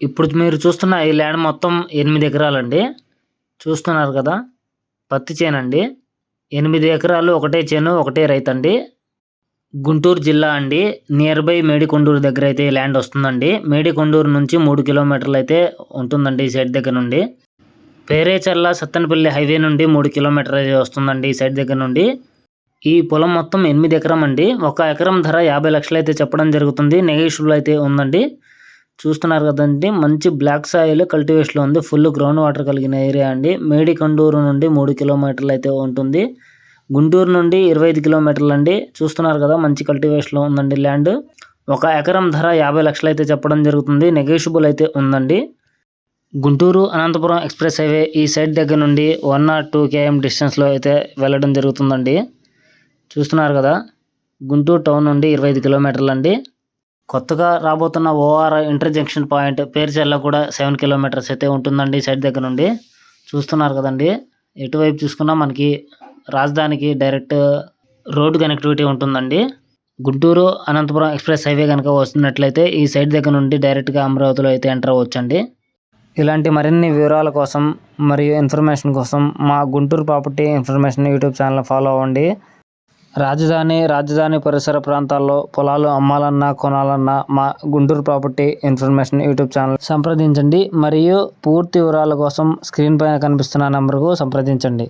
ఇప్పుడు మీరు చూస్తున్న ఈ ల్యాండ్ మొత్తం ఎనిమిది ఎకరాలండి. చూస్తున్నారు కదా పత్తి చేను అండి. ఎనిమిది ఎకరాలు ఒకటే చేను ఒకటే రైతు అండి గుంటూరు జిల్లా అండి. నియర్ బై మేడికొండూరు దగ్గర అయితే ల్యాండ్ వస్తుందండి. మేడికొండూరు నుంచి మూడు కిలోమీటర్లు అయితే ఉంటుందండి ఈ సైడ్ దగ్గర నుండి. పేరేచర్ల సత్తెనపల్లి హైవే నుండి మూడు కిలోమీటర్ అయితే వస్తుందండి ఈ సైడ్ దగ్గర నుండి. ఈ పొలం మొత్తం ఎనిమిది ఎకరం అండి. ఒక ఎకరం ధర యాభై లక్షలు అయితే చెప్పడం జరుగుతుంది. నెగోషియబుల్ అయితే ఉందండి. చూస్తున్నారు కదండి. మంచి బ్లాక్ సాయిల్ కల్టివేషన్లో ఉంది. ఫుల్ గ్రౌండ్ వాటర్ కలిగిన ఏరియా అండి. మేడికండూరు నుండి మూడు కిలోమీటర్లు అయితే ఉంటుంది. గుంటూరు నుండి ఇరవై ఐదు కిలోమీటర్లు అండి. చూస్తున్నారు కదా మంచి కల్టివేషన్లో ఉందండి ల్యాండ్ ఒక ఎకరం ధర యాభై లక్షలు అయితే చెప్పడం జరుగుతుంది. నెగోషియబుల్ అయితే ఉందండి. గుంటూరు అనంతపురం ఎక్స్ప్రెస్ హైవే ఈ సైడ్ దగ్గర నుండి వన్ ఆర్ టూ కేఎం డిస్టెన్స్లో అయితే వెళ్ళడం జరుగుతుందండి. చూస్తున్నారు కదా గుంటూరు టౌన్ నుండి ఇరవై ఐదు కిలోమీటర్లు అండి. కొత్తగా రాబోతున్న O R inter junction point Perecherla కూడా సెవెన్ కిలోమీటర్స్ అయితే ఉంటుందండి ఈ సైడ్ దగ్గర నుండి. చూస్తున్నారు కదండి. ఎటువైపు చూసుకున్నా మనకి రాజధానికి డైరెక్ట్ రోడ్డు కనెక్టివిటీ ఉంటుందండి. గుంటూరు అనంతపురం ఎక్స్ప్రెస్ హైవే కనుక వస్తున్నట్లయితే ఈ సైడ్ దగ్గర నుండి డైరెక్ట్గా అమరావతిలో అయితే ఎంటర్ అవ్వచ్చండి. ఇలాంటి మరిన్ని వివరాల కోసం మరియు ఇన్ఫర్మేషన్ కోసం మా Guntur property information YouTube channel follow అవ్వండి. రాజధాని రాజధాని పరిసర ప్రాంతాల్లో పొలాలు అమ్మాలన్నా కొనాలన్నా మా Guntur property information YouTube channel సంప్రదించండి. మరియు పూర్తి వివరాల కోసం స్క్రీన్ పైన కనిపిస్తున్న నెంబర్కు సంప్రదించండి.